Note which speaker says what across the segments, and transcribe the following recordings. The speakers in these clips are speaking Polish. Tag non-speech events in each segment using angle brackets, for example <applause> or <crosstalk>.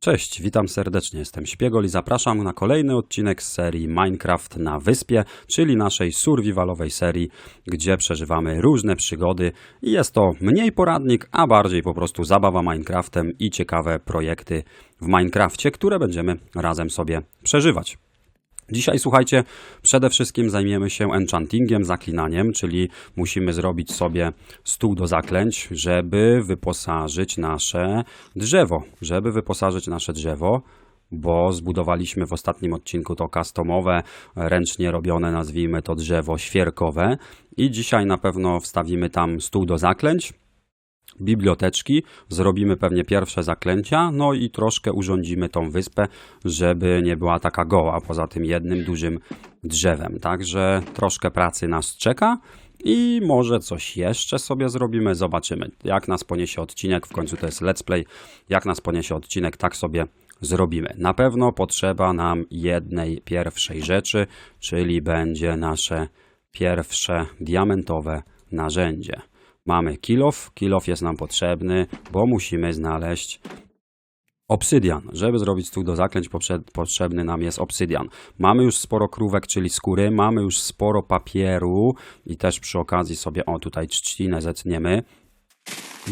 Speaker 1: Cześć, witam serdecznie, jestem Śpiegol i zapraszam na kolejny odcinek z serii Minecraft na wyspie, czyli naszej survivalowej serii, gdzie przeżywamy różne przygody i jest to mniej poradnik, a bardziej po prostu zabawa Minecraftem i ciekawe projekty w Minecrafcie, które będziemy razem sobie przeżywać. Dzisiaj słuchajcie, przede wszystkim zajmiemy się enchantingiem, zaklinaniem, czyli musimy zrobić sobie stół do zaklęć, żeby wyposażyć nasze drzewo, żeby wyposażyć nasze drzewo, bo zbudowaliśmy w ostatnim odcinku to customowe, ręcznie robione, nazwijmy to drzewo świerkowe i dzisiaj na pewno wstawimy tam stół do zaklęć, biblioteczki, zrobimy pewnie pierwsze zaklęcia, no i troszkę urządzimy tą wyspę, żeby nie była taka goła, poza tym jednym dużym drzewem. Także troszkę pracy nas czeka. I może coś jeszcze sobie zrobimy, zobaczymy. Jak nas poniesie odcinek, w końcu to jest let's play, jak nas poniesie odcinek, tak sobie zrobimy. Na pewno potrzeba nam jednej pierwszej rzeczy, czyli będzie nasze pierwsze diamentowe narzędzie. Mamy kilof. Kilof jest nam potrzebny, bo musimy znaleźć obsydian. Żeby zrobić stół do zaklęć, potrzebny nam jest obsydian. Mamy już sporo krówek, czyli skóry, mamy już sporo papieru i też przy okazji sobie, o tutaj trzcinę zetniemy.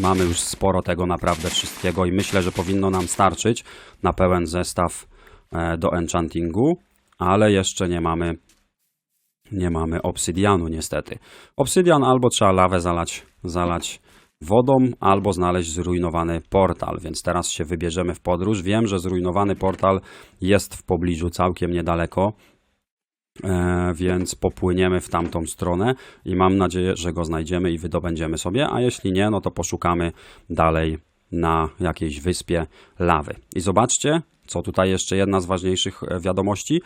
Speaker 1: Mamy już sporo tego naprawdę wszystkiego i myślę, że powinno nam starczyć na pełen zestaw e, do enchantingu, ale jeszcze nie mamy nie mamy obsydianu niestety. Obsydian albo trzeba lawę zalać, zalać wodą, albo znaleźć zrujnowany portal, więc teraz się wybierzemy w podróż. Wiem, że zrujnowany portal jest w pobliżu całkiem niedaleko, e, więc popłyniemy w tamtą stronę i mam nadzieję, że go znajdziemy i wydobędziemy sobie, a jeśli nie, no to poszukamy dalej na jakiejś wyspie lawy. I zobaczcie, co tutaj jeszcze jedna z ważniejszych e, wiadomości.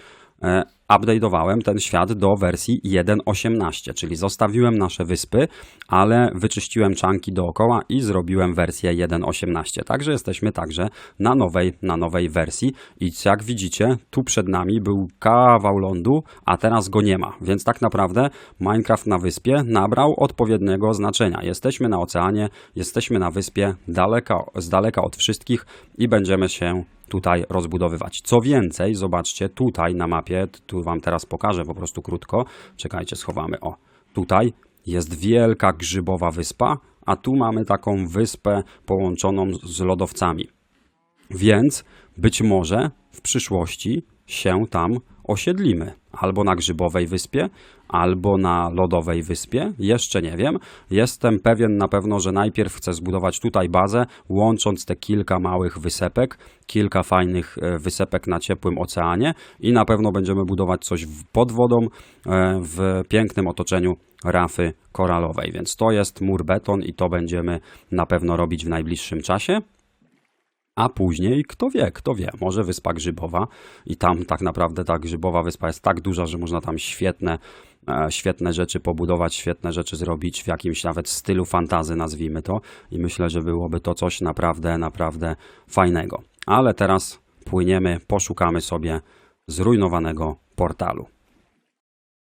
Speaker 1: Update'owałem ten świat do wersji 1.18, czyli zostawiłem nasze wyspy, ale wyczyściłem czanki dookoła i zrobiłem wersję 1.18. Także jesteśmy także na nowej, na nowej wersji i jak widzicie, tu przed nami był kawał lądu, a teraz go nie ma, więc tak naprawdę Minecraft na wyspie nabrał odpowiedniego znaczenia. Jesteśmy na oceanie, jesteśmy na wyspie daleka, z daleka od wszystkich i będziemy się tutaj rozbudowywać. Co więcej, zobaczcie tutaj na mapie, tu Wam teraz pokażę po prostu krótko. Czekajcie, schowamy. O, tutaj jest wielka grzybowa wyspa, a tu mamy taką wyspę połączoną z lodowcami. Więc być może w przyszłości się tam osiedlimy. Albo na Grzybowej Wyspie, albo na Lodowej Wyspie. Jeszcze nie wiem. Jestem pewien na pewno, że najpierw chcę zbudować tutaj bazę, łącząc te kilka małych wysepek, kilka fajnych e, wysepek na ciepłym oceanie i na pewno będziemy budować coś pod wodą e, w pięknym otoczeniu rafy koralowej. Więc to jest mur beton i to będziemy na pewno robić w najbliższym czasie. A później, kto wie, kto wie, może Wyspa Grzybowa i tam tak naprawdę ta Grzybowa Wyspa jest tak duża, że można tam świetne, e, świetne rzeczy pobudować, świetne rzeczy zrobić w jakimś nawet stylu fantazy, nazwijmy to. I myślę, że byłoby to coś naprawdę, naprawdę fajnego. Ale teraz płyniemy, poszukamy sobie zrujnowanego portalu.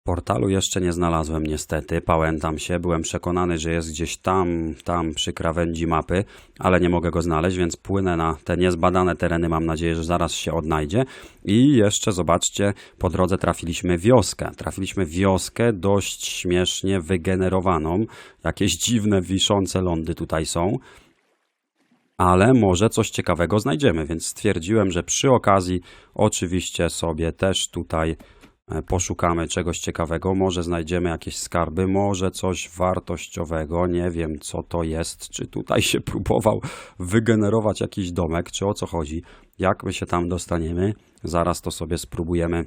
Speaker 1: Portalu jeszcze nie znalazłem niestety, pałętam się, byłem przekonany, że jest gdzieś tam, tam przy krawędzi mapy, ale nie mogę go znaleźć, więc płynę na te niezbadane tereny, mam nadzieję, że zaraz się odnajdzie. I jeszcze zobaczcie, po drodze trafiliśmy wioskę. Trafiliśmy wioskę dość śmiesznie wygenerowaną, jakieś dziwne wiszące lądy tutaj są ale może coś ciekawego znajdziemy, więc stwierdziłem, że przy okazji oczywiście sobie też tutaj poszukamy czegoś ciekawego, może znajdziemy jakieś skarby, może coś wartościowego, nie wiem co to jest, czy tutaj się próbował wygenerować jakiś domek, czy o co chodzi, jak my się tam dostaniemy, zaraz to sobie spróbujemy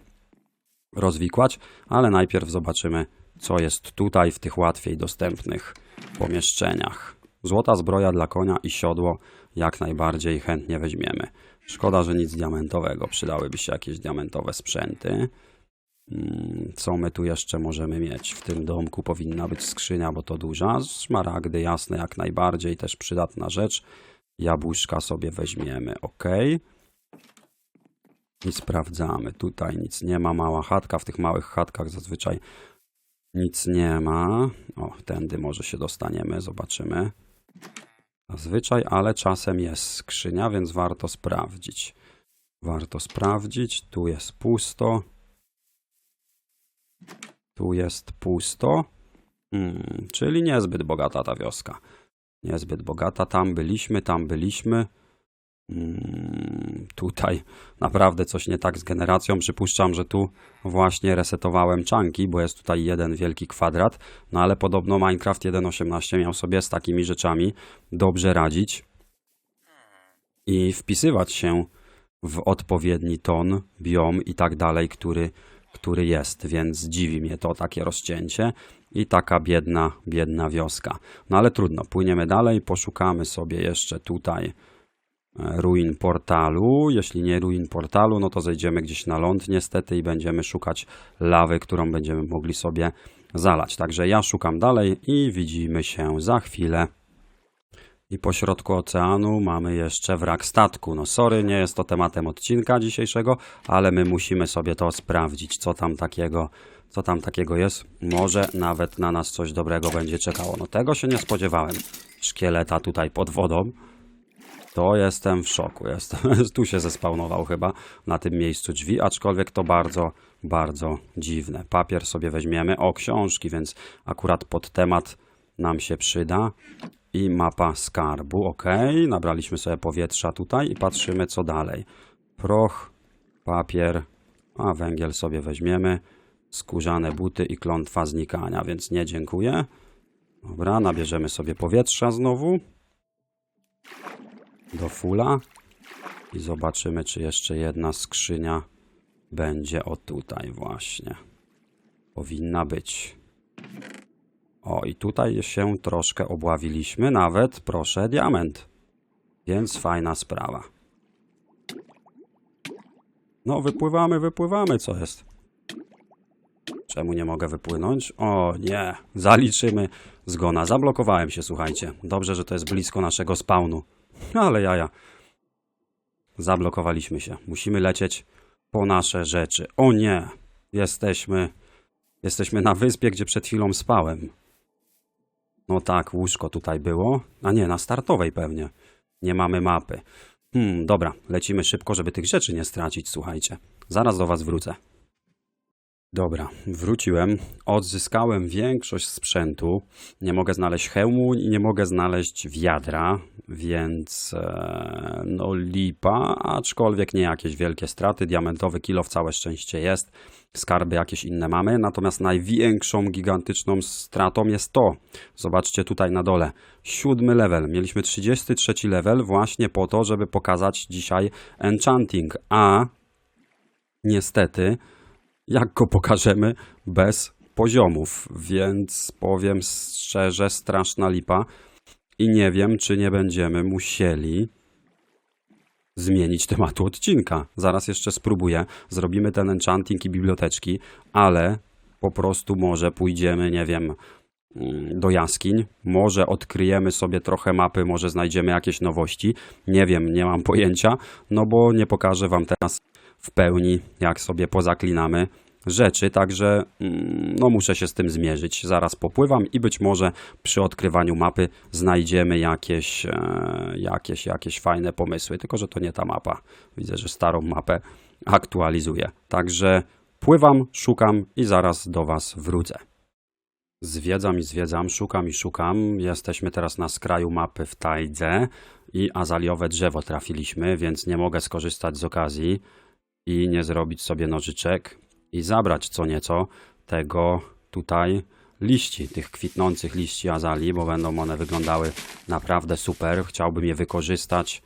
Speaker 1: rozwikłać, ale najpierw zobaczymy co jest tutaj w tych łatwiej dostępnych pomieszczeniach. Złota zbroja dla konia i siodło jak najbardziej chętnie weźmiemy. Szkoda, że nic diamentowego, przydałyby się jakieś diamentowe sprzęty. Mm, co my tu jeszcze możemy mieć? W tym domku powinna być skrzynia, bo to duża. Szmaragdy jasne jak najbardziej, też przydatna rzecz. Jabłuszka sobie weźmiemy, ok. I sprawdzamy. Tutaj nic nie ma. Mała chatka. W tych małych chatkach zazwyczaj nic nie ma. O, tędy może się dostaniemy. Zobaczymy. zazwyczaj, ale czasem jest skrzynia, więc warto sprawdzić. Warto sprawdzić. Tu jest pusto. Tu jest pusto. Hmm, czyli niezbyt bogata ta wioska. Niezbyt bogata. Tam byliśmy, tam byliśmy. Mm, tutaj naprawdę coś nie tak z generacją. Przypuszczam, że tu właśnie resetowałem czanki, bo jest tutaj jeden wielki kwadrat. No ale podobno Minecraft 1.18 miał sobie z takimi rzeczami dobrze radzić i wpisywać się w odpowiedni ton, biom i tak dalej, który, który jest. Więc dziwi mnie to takie rozcięcie i taka biedna, biedna wioska. No ale trudno, płyniemy dalej, poszukamy sobie jeszcze tutaj ruin portalu. Jeśli nie ruin portalu, no to zejdziemy gdzieś na ląd niestety i będziemy szukać lawy, którą będziemy mogli sobie zalać. Także ja szukam dalej i widzimy się za chwilę. I po środku oceanu mamy jeszcze wrak statku. No sorry, nie jest to tematem odcinka dzisiejszego, ale my musimy sobie to sprawdzić, co tam takiego, co tam takiego jest. Może nawet na nas coś dobrego będzie czekało. No tego się nie spodziewałem. Szkieleta tutaj pod wodą. To jestem w szoku. Jestem, <laughs> tu się zespawnował chyba na tym miejscu drzwi, aczkolwiek to bardzo, bardzo dziwne. Papier sobie weźmiemy. O, książki, więc akurat pod temat nam się przyda. I mapa skarbu. Ok, nabraliśmy sobie powietrza tutaj i patrzymy co dalej. Proch, papier, a węgiel sobie weźmiemy. Skórzane buty i klątwa znikania, więc nie dziękuję. Dobra, nabierzemy sobie powietrza znowu do fula i zobaczymy, czy jeszcze jedna skrzynia będzie o tutaj właśnie. Powinna być. O, i tutaj się troszkę obławiliśmy, nawet, proszę, diament. Więc fajna sprawa. No, wypływamy, wypływamy, co jest? Czemu nie mogę wypłynąć? O, nie, zaliczymy zgona. Zablokowałem się, słuchajcie. Dobrze, że to jest blisko naszego spawnu. <laughs> Ale jaja. Zablokowaliśmy się. Musimy lecieć po nasze rzeczy. O nie! Jesteśmy... Jesteśmy na wyspie, gdzie przed chwilą spałem. No tak, łóżko tutaj było. A nie, na startowej pewnie. Nie mamy mapy. Hmm, dobra, lecimy szybko, żeby tych rzeczy nie stracić, słuchajcie. Zaraz do was wrócę. Dobra, wróciłem. Odzyskałem większość sprzętu. Nie mogę znaleźć hełmu i nie mogę znaleźć wiadra, więc e, no lipa, aczkolwiek nie jakieś wielkie straty. Diamentowy kilo w całe szczęście jest. Skarby jakieś inne mamy, natomiast największą, gigantyczną stratą jest to. Zobaczcie tutaj na dole. Siódmy level. Mieliśmy 33 level właśnie po to, żeby pokazać dzisiaj enchanting, a niestety jak go pokażemy? Bez poziomów, więc powiem szczerze, straszna lipa. I nie wiem, czy nie będziemy musieli zmienić tematu odcinka. Zaraz jeszcze spróbuję, zrobimy ten enchanting i biblioteczki, ale po prostu może pójdziemy, nie wiem, mm, do jaskiń, może odkryjemy sobie trochę mapy, może znajdziemy jakieś nowości, nie wiem, nie mam pojęcia, no bo nie pokażę wam teraz w pełni, jak sobie pozaklinamy rzeczy, także mm, no muszę się z tym zmierzyć. Zaraz popływam i być może przy odkrywaniu mapy znajdziemy jakieś, e, jakieś, jakieś fajne pomysły, tylko że to nie ta mapa. Widzę, że starą mapę aktualizuję. Także pływam, szukam i zaraz do Was wrócę. Zwiedzam i zwiedzam, szukam i szukam. Jesteśmy teraz na skraju mapy w Tajdze i azaliowe drzewo trafiliśmy, więc nie mogę skorzystać z okazji i nie zrobić sobie nożyczek i zabrać co nieco tego tutaj liści, tych kwitnących liści azalii, bo będą one wyglądały naprawdę super. Chciałbym je wykorzystać,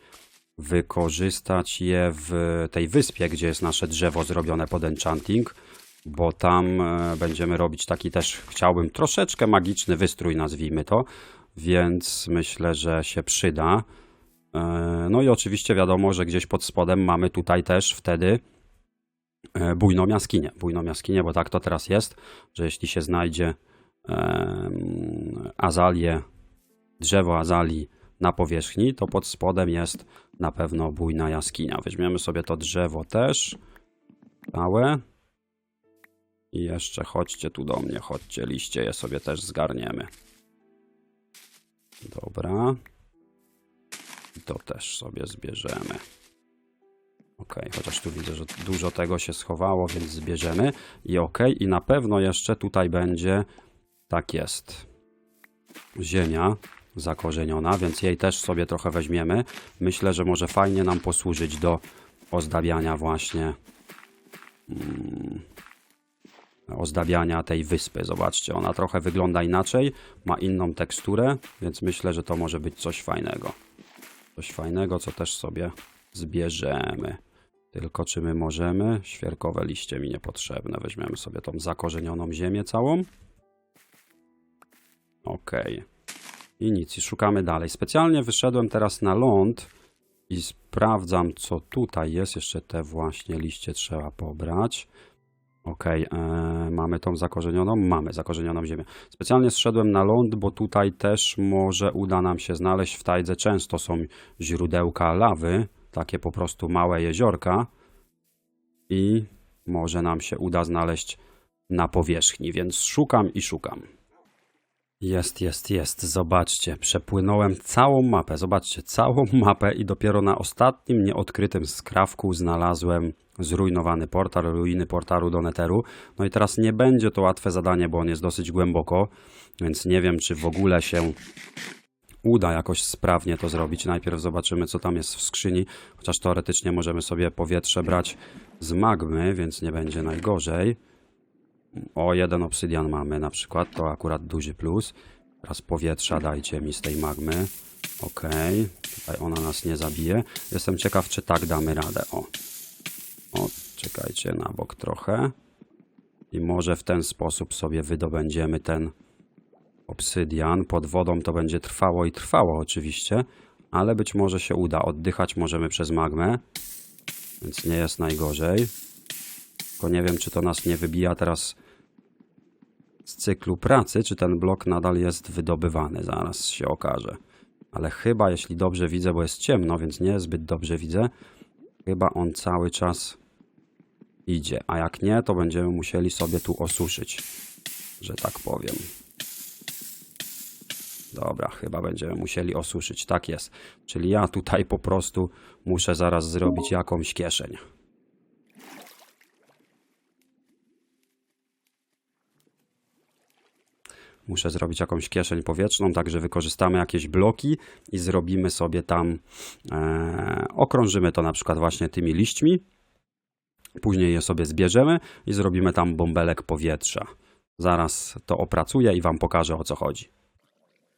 Speaker 1: wykorzystać je w tej wyspie, gdzie jest nasze drzewo zrobione pod enchanting, bo tam e, będziemy robić taki też, chciałbym troszeczkę magiczny wystrój, nazwijmy to, więc myślę, że się przyda. E, no i oczywiście wiadomo, że gdzieś pod spodem mamy tutaj też wtedy bujną jaskinię. Bujną jaskinię, bo tak to teraz jest, że jeśli się znajdzie azalię, drzewo azalii na powierzchni, to pod spodem jest na pewno bujna jaskinia. Weźmiemy sobie to drzewo też, całe. I jeszcze chodźcie tu do mnie, chodźcie, liście je sobie też zgarniemy. Dobra. I to też sobie zbierzemy. Ok, chociaż tu widzę, że dużo tego się schowało, więc zbierzemy. I ok, i na pewno jeszcze tutaj będzie, tak jest, ziemia zakorzeniona, więc jej też sobie trochę weźmiemy. Myślę, że może fajnie nam posłużyć do ozdabiania właśnie mm, ozdabiania tej wyspy. Zobaczcie, ona trochę wygląda inaczej, ma inną teksturę, więc myślę, że to może być coś fajnego. Coś fajnego, co też sobie zbierzemy. Tylko czy my możemy? Świerkowe liście mi niepotrzebne. Weźmiemy sobie tą zakorzenioną ziemię całą. Ok. I nic, i szukamy dalej. Specjalnie wyszedłem teraz na ląd i sprawdzam, co tutaj jest. Jeszcze te właśnie liście trzeba pobrać. Ok, mamy tą zakorzenioną? Mamy zakorzenioną ziemię. Specjalnie zszedłem na ląd, bo tutaj też może uda nam się znaleźć w tajdze. Często są źródełka lawy, takie po prostu małe jeziorka i może nam się uda znaleźć na powierzchni, więc szukam i szukam. Jest, jest, jest. Zobaczcie, przepłynąłem całą mapę. Zobaczcie, całą <laughs> mapę i dopiero na ostatnim nieodkrytym skrawku znalazłem zrujnowany portal, ruiny portalu do Netheru. No i teraz nie będzie to łatwe zadanie, bo on jest dosyć głęboko, więc nie wiem, czy w ogóle się uda jakoś sprawnie to zrobić. Najpierw zobaczymy, co tam jest w skrzyni, chociaż teoretycznie możemy sobie powietrze brać z magmy, więc nie będzie najgorzej. O, jeden obsydian mamy na przykład, to akurat duży plus. Teraz powietrza dajcie mi z tej magmy. Ok, tutaj ona nas nie zabije. Jestem ciekaw, czy tak damy radę. O, o czekajcie na bok trochę. I może w ten sposób sobie wydobędziemy ten obsydian. Pod wodą to będzie trwało i trwało oczywiście, ale być może się uda. Oddychać możemy przez magmę, więc nie jest najgorzej. Tylko nie wiem, czy to nas nie wybija teraz z cyklu pracy, czy ten blok nadal jest wydobywany. Zaraz się okaże. Ale chyba, jeśli dobrze widzę, bo jest ciemno, więc nie zbyt dobrze widzę, chyba on cały czas idzie. A jak nie, to będziemy musieli sobie tu osuszyć, że tak powiem. Dobra, chyba będziemy musieli osuszyć. Tak jest. Czyli ja tutaj po prostu muszę zaraz zrobić jakąś kieszeń. Muszę zrobić jakąś kieszeń powietrzną, także wykorzystamy jakieś bloki i zrobimy sobie tam, e, okrążymy to na przykład właśnie tymi liśćmi. Później je sobie zbierzemy i zrobimy tam bąbelek powietrza. Zaraz to opracuję i Wam pokażę o co chodzi.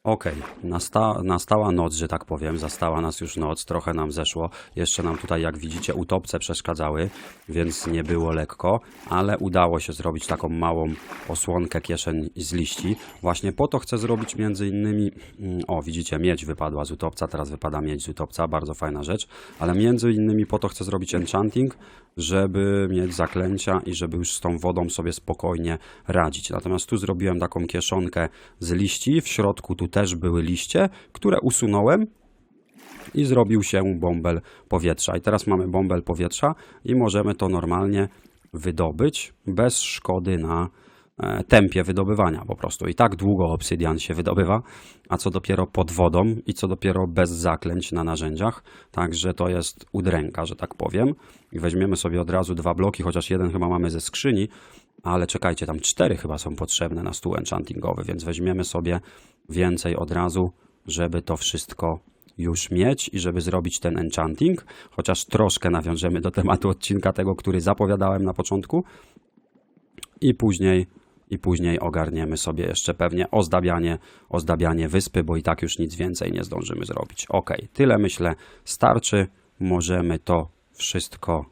Speaker 1: Okej, nasta nastała noc, że tak powiem, zastała nas już noc, trochę nam zeszło. Jeszcze nam tutaj, jak widzicie, utopce przeszkadzały, więc nie było lekko, ale udało się zrobić taką małą osłonkę kieszeń z liści. Właśnie po to chcę zrobić między innymi, mm, o widzicie, miedź wypadła z utopca, teraz wypada miedź z utopca, bardzo fajna rzecz, ale między innymi po to chcę zrobić enchanting, żeby mieć zaklęcia i żeby już z tą wodą sobie spokojnie radzić. Natomiast tu zrobiłem taką kieszonkę z liści, w środku tu też były liście, które usunąłem i zrobił się bąbel powietrza. I teraz mamy bąbel powietrza i możemy to normalnie wydobyć bez szkody na tempie wydobywania po prostu. I tak długo obsydian się wydobywa, a co dopiero pod wodą i co dopiero bez zaklęć na narzędziach. Także to jest udręka, że tak powiem. I weźmiemy sobie od razu dwa bloki, chociaż jeden chyba mamy ze skrzyni, ale czekajcie, tam cztery chyba są potrzebne na stół enchantingowy, więc weźmiemy sobie więcej od razu, żeby to wszystko już mieć i żeby zrobić ten enchanting, chociaż troszkę nawiążemy do tematu odcinka tego, który zapowiadałem na początku i później i później ogarniemy sobie jeszcze pewnie ozdabianie, ozdabianie wyspy, bo i tak już nic więcej nie zdążymy zrobić. Ok, tyle myślę starczy. Możemy to wszystko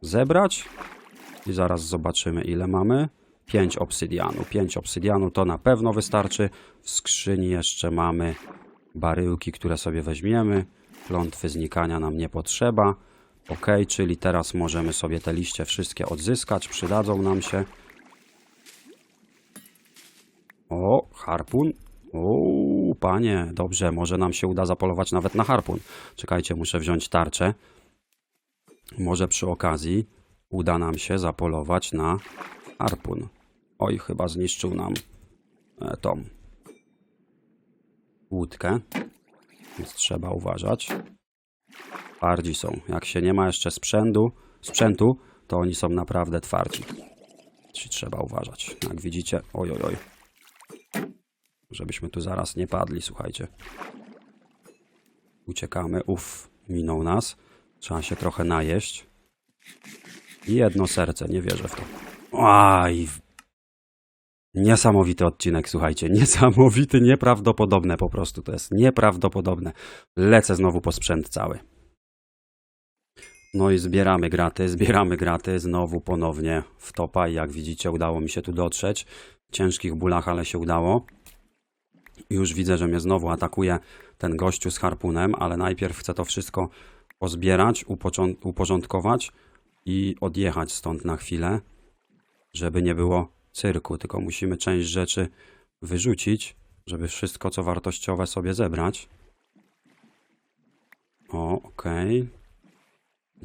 Speaker 1: zebrać i zaraz zobaczymy ile mamy. 5 obsydianu. 5 obsydianu to na pewno wystarczy. W skrzyni jeszcze mamy baryłki, które sobie weźmiemy. Klątwy znikania nam nie potrzeba. Ok, czyli teraz możemy sobie te liście wszystkie odzyskać. Przydadzą nam się. O, harpun. O, panie, dobrze, może nam się uda zapolować nawet na harpun. Czekajcie, muszę wziąć tarczę. Może przy okazji uda nam się zapolować na harpun. Oj, chyba zniszczył nam e, tą łódkę, więc trzeba uważać. Twardzi są. Jak się nie ma jeszcze sprzętu, sprzętu to oni są naprawdę twardzi. Czyli trzeba uważać. Jak widzicie, oj, oj, oj. Żebyśmy tu zaraz nie padli, słuchajcie. Uciekamy. Uff, minął nas. Trzeba się trochę najeść. Jedno serce, nie wierzę w to. Aj, Niesamowity odcinek, słuchajcie. Niesamowity, nieprawdopodobne po prostu. To jest nieprawdopodobne. Lecę znowu po sprzęt cały. No i zbieramy graty, zbieramy graty znowu ponownie w topa i jak widzicie udało mi się tu dotrzeć. Ciężkich bólach, ale się udało. Już widzę, że mnie znowu atakuje ten gościu z harpunem, ale najpierw chcę to wszystko pozbierać, uporządkować i odjechać stąd na chwilę, żeby nie było cyrku, tylko musimy część rzeczy wyrzucić, żeby wszystko co wartościowe sobie zebrać. O, okej.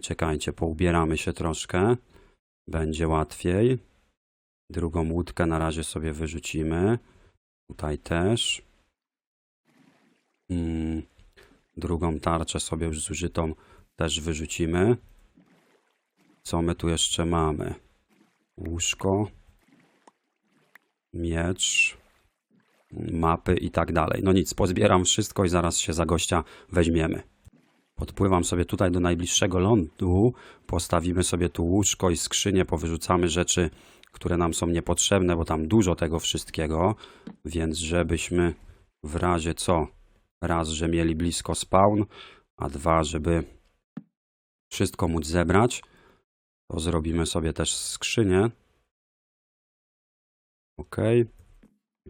Speaker 1: Czekajcie, poubieramy się troszkę. Będzie łatwiej. Drugą łódkę na razie sobie wyrzucimy. Tutaj też. Mm, drugą tarczę sobie już zużytą też wyrzucimy. Co my tu jeszcze mamy? Łóżko miecz, mapy i tak dalej. No nic, pozbieram wszystko i zaraz się za gościa weźmiemy. Podpływam sobie tutaj do najbliższego lądu, postawimy sobie tu łóżko i skrzynię, powyrzucamy rzeczy, które nam są niepotrzebne, bo tam dużo tego wszystkiego, więc żebyśmy w razie co, raz, że mieli blisko spawn, a dwa, żeby wszystko móc zebrać, to zrobimy sobie też skrzynię, OK.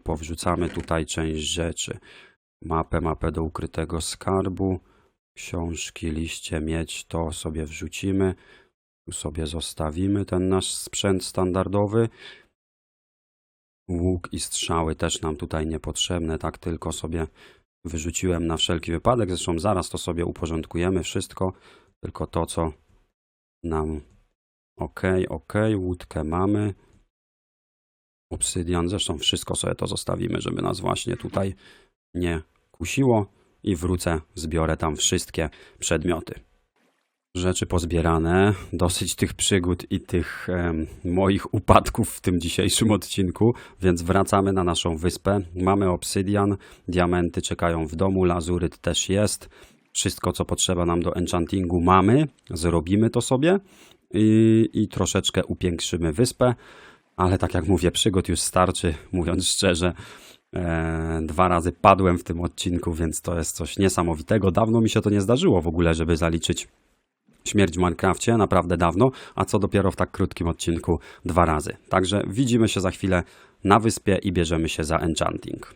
Speaker 1: Powrzucamy tutaj część rzeczy. Mapę, mapę do ukrytego skarbu. Książki, liście, mieć, to sobie wrzucimy. Sobie zostawimy ten nasz sprzęt standardowy. Łuk i strzały też nam tutaj niepotrzebne, tak tylko sobie wyrzuciłem na wszelki wypadek. Zresztą zaraz to sobie uporządkujemy wszystko, tylko to co nam ok, ok, łódkę mamy. Obsydian, zresztą wszystko sobie to zostawimy, żeby nas właśnie tutaj nie kusiło i wrócę, zbiorę tam wszystkie przedmioty. Rzeczy pozbierane, dosyć tych przygód i tych moich upadków w tym dzisiejszym odcinku, więc wracamy na naszą wyspę. Mamy obsydian, diamenty czekają w domu, lazuryt też jest. Wszystko, co potrzeba nam do enchantingu mamy, zrobimy to sobie i, i troszeczkę upiększymy wyspę ale tak jak mówię, przygód już starczy, <laughs> mówiąc szczerze. E, dwa razy padłem w tym odcinku, więc to jest coś niesamowitego. Dawno mi się to nie zdarzyło w ogóle, żeby zaliczyć śmierć w Minecrafcie, naprawdę dawno, a co dopiero w tak krótkim odcinku dwa razy. Także widzimy się za chwilę na wyspie i bierzemy się za enchanting.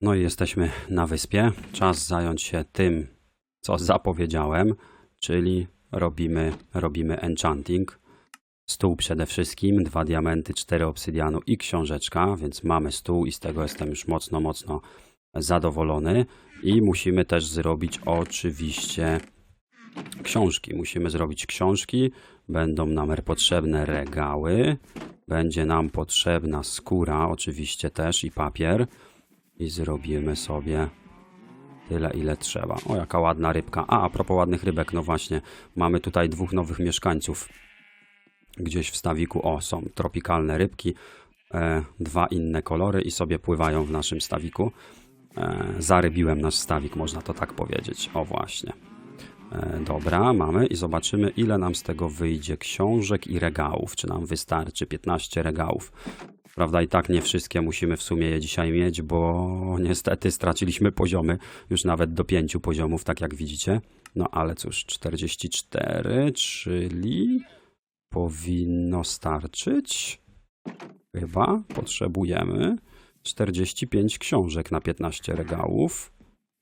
Speaker 1: No i jesteśmy na wyspie. Czas zająć się tym, co zapowiedziałem, czyli robimy, robimy enchanting. Stół przede wszystkim, dwa diamenty, cztery obsydianu i książeczka, więc mamy stół i z tego jestem już mocno, mocno zadowolony. I musimy też zrobić oczywiście książki. Musimy zrobić książki, będą nam potrzebne regały, będzie nam potrzebna skóra oczywiście też i papier. I zrobimy sobie tyle, ile trzeba. O, jaka ładna rybka. A, a propos ładnych rybek, no właśnie, mamy tutaj dwóch nowych mieszkańców gdzieś w stawiku, o są tropikalne rybki, e, dwa inne kolory i sobie pływają w naszym stawiku. E, zarybiłem nasz stawik, można to tak powiedzieć. O właśnie. E, dobra, mamy i zobaczymy ile nam z tego wyjdzie książek i regałów. Czy nam wystarczy 15 regałów. Prawda, i tak nie wszystkie musimy w sumie je dzisiaj mieć, bo niestety straciliśmy poziomy, już nawet do pięciu poziomów, tak jak widzicie. No ale cóż, 44, czyli powinno starczyć. Chyba potrzebujemy 45 książek na 15 regałów.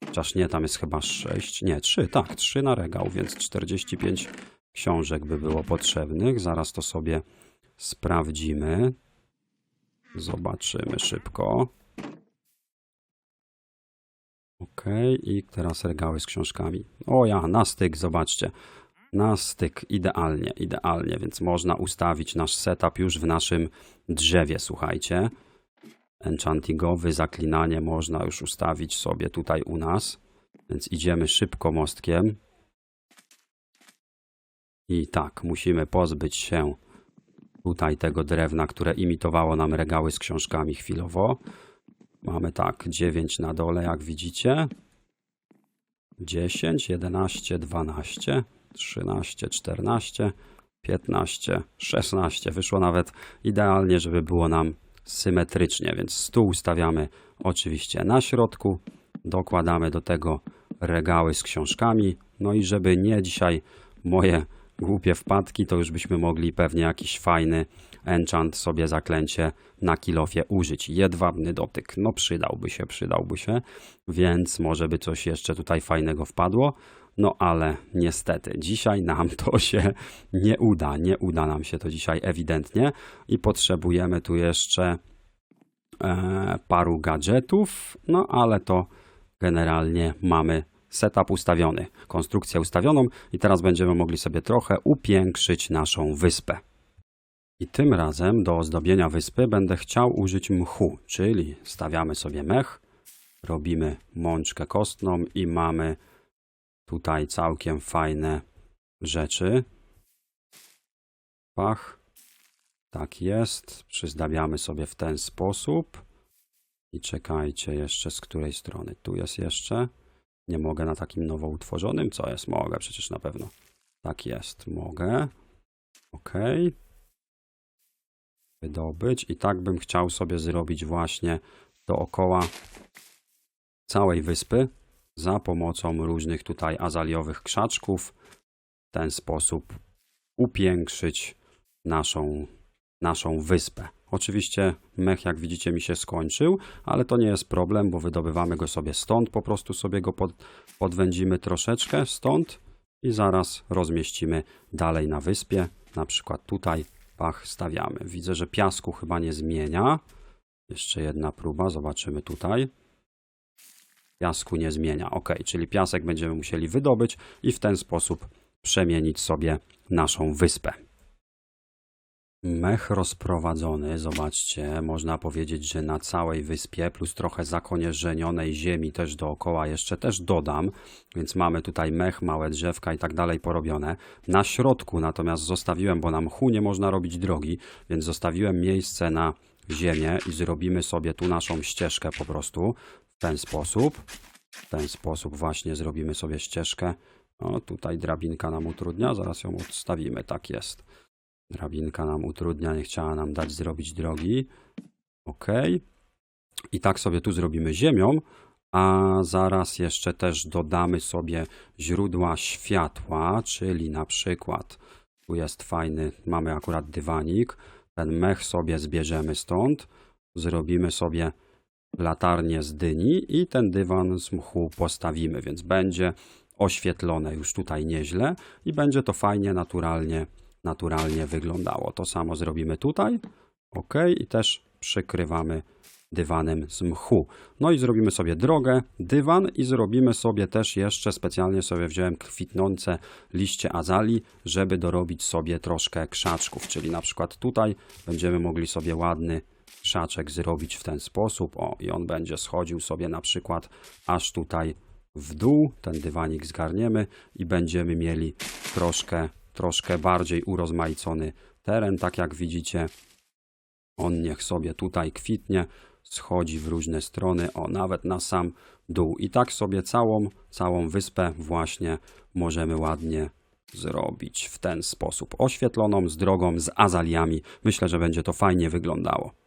Speaker 1: Chociaż nie, tam jest chyba 6, nie, 3, tak, 3 na regał, więc 45 książek by było potrzebnych. Zaraz to sobie sprawdzimy. Zobaczymy szybko. Ok, i teraz regały z książkami. O ja, na styk, zobaczcie na styk idealnie, idealnie, więc można ustawić nasz setup już w naszym drzewie, słuchajcie. Enchantingowy, zaklinanie można już ustawić sobie tutaj u nas, więc idziemy szybko mostkiem. I tak, musimy pozbyć się tutaj tego drewna, które imitowało nam regały z książkami chwilowo. Mamy tak, 9 na dole, jak widzicie. 10, 11, 12, 13, 14, 15, 16. Wyszło nawet idealnie, żeby było nam symetrycznie, więc stół ustawiamy oczywiście na środku. Dokładamy do tego regały z książkami. No i żeby nie dzisiaj moje głupie wpadki, to już byśmy mogli pewnie jakiś fajny enchant sobie zaklęcie na kilofie użyć. Jedwabny dotyk, no przydałby się, przydałby się, więc może by coś jeszcze tutaj fajnego wpadło. No ale niestety, dzisiaj nam to się nie uda. Nie uda nam się to dzisiaj ewidentnie i potrzebujemy tu jeszcze e, paru gadżetów, no ale to generalnie mamy setup ustawiony, konstrukcję ustawioną i teraz będziemy mogli sobie trochę upiększyć naszą wyspę. I tym razem do ozdobienia wyspy będę chciał użyć mchu, czyli stawiamy sobie mech, robimy mączkę kostną i mamy tutaj całkiem fajne rzeczy. Pach. Tak jest. Przyzdabiamy sobie w ten sposób. I czekajcie jeszcze z której strony. Tu jest jeszcze. Nie mogę na takim nowo utworzonym. Co jest? Mogę przecież na pewno. Tak jest. Mogę. OK. Wydobyć. I tak bym chciał sobie zrobić właśnie dookoła całej wyspy za pomocą różnych tutaj azaliowych krzaczków. W ten sposób upiększyć naszą, naszą wyspę. Oczywiście mech, jak widzicie, mi się skończył, ale to nie jest problem, bo wydobywamy go sobie stąd, po prostu sobie go pod, podwędzimy troszeczkę stąd i zaraz rozmieścimy dalej na wyspie. Na przykład tutaj pach stawiamy. Widzę, że piasku chyba nie zmienia. Jeszcze jedna próba, zobaczymy tutaj. Piasku nie zmienia. Ok, czyli piasek będziemy musieli wydobyć i w ten sposób przemienić sobie naszą wyspę. Mech rozprowadzony, zobaczcie, można powiedzieć, że na całej wyspie, plus trochę zakonieżenionej ziemi też dookoła jeszcze też dodam, więc mamy tutaj mech, małe drzewka i tak dalej porobione. Na środku natomiast zostawiłem, bo na mchu nie można robić drogi, więc zostawiłem miejsce na ziemię i zrobimy sobie tu naszą ścieżkę po prostu ten sposób. W ten sposób właśnie zrobimy sobie ścieżkę. O, tutaj drabinka nam utrudnia, zaraz ją odstawimy, tak jest. Drabinka nam utrudnia, nie chciała nam dać zrobić drogi. OK. I tak sobie tu zrobimy ziemią, a zaraz jeszcze też dodamy sobie źródła światła, czyli na przykład tu jest fajny, mamy akurat dywanik, ten mech sobie zbierzemy stąd, zrobimy sobie latarnię z dyni i ten dywan z mchu postawimy, więc będzie oświetlone już tutaj nieźle i będzie to fajnie, naturalnie naturalnie wyglądało. To samo zrobimy tutaj. OK i też przykrywamy dywanem z mchu. No i zrobimy sobie drogę, dywan i zrobimy sobie też jeszcze, specjalnie sobie wziąłem kwitnące liście azali, żeby dorobić sobie troszkę krzaczków, czyli na przykład tutaj będziemy mogli sobie ładny krzaczek zrobić w ten sposób, o i on będzie schodził sobie na przykład aż tutaj w dół, ten dywanik zgarniemy i będziemy mieli troszkę troszkę bardziej urozmaicony teren, tak jak widzicie. On niech sobie tutaj kwitnie, schodzi w różne strony, o nawet na sam dół. I tak sobie całą, całą wyspę właśnie możemy ładnie zrobić w ten sposób. Oświetloną, z drogą, z azaliami. Myślę, że będzie to fajnie wyglądało.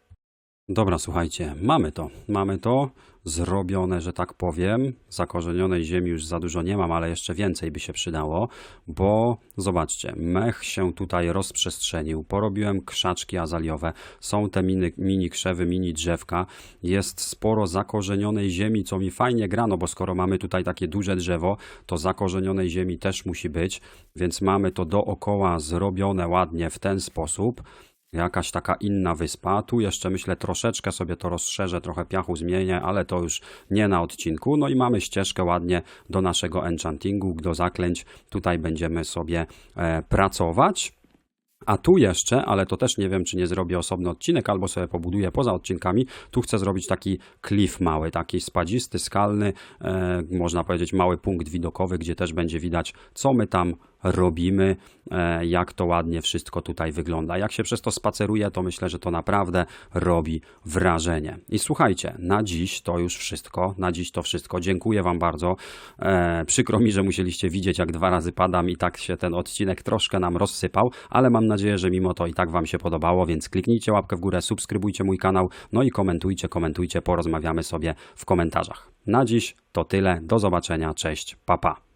Speaker 1: Dobra, słuchajcie, mamy to. Mamy to zrobione, że tak powiem. Zakorzenionej ziemi już za dużo nie mam, ale jeszcze więcej by się przydało, bo zobaczcie, mech się tutaj rozprzestrzenił. Porobiłem krzaczki azaliowe, są te mini, mini krzewy, mini drzewka. Jest sporo zakorzenionej ziemi, co mi fajnie grano, bo skoro mamy tutaj takie duże drzewo, to zakorzenionej ziemi też musi być, więc mamy to dookoła zrobione ładnie w ten sposób jakaś taka inna wyspa. Tu jeszcze myślę troszeczkę sobie to rozszerzę, trochę piachu zmienię, ale to już nie na odcinku. No i mamy ścieżkę ładnie do naszego enchantingu, do zaklęć. Tutaj będziemy sobie e, pracować. A tu jeszcze, ale to też nie wiem, czy nie zrobię osobny odcinek, albo sobie pobuduję poza odcinkami. Tu chcę zrobić taki klif mały, taki spadzisty, skalny, e, można powiedzieć mały punkt widokowy, gdzie też będzie widać, co my tam robimy, e, jak to ładnie wszystko tutaj wygląda. Jak się przez to spaceruje, to myślę, że to naprawdę robi wrażenie. I słuchajcie, na dziś to już wszystko. Na dziś to wszystko. Dziękuję Wam bardzo. E, przykro mi, że musieliście widzieć, jak dwa razy padam i tak się ten odcinek troszkę nam rozsypał, ale mam nadzieję, że mimo to i tak Wam się podobało, więc kliknijcie łapkę w górę, subskrybujcie mój kanał, no i komentujcie, komentujcie, porozmawiamy sobie w komentarzach. Na dziś to tyle. Do zobaczenia. Cześć. Papa. Pa.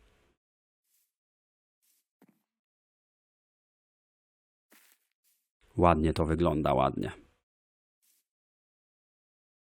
Speaker 1: Ładnie to wygląda, ładnie.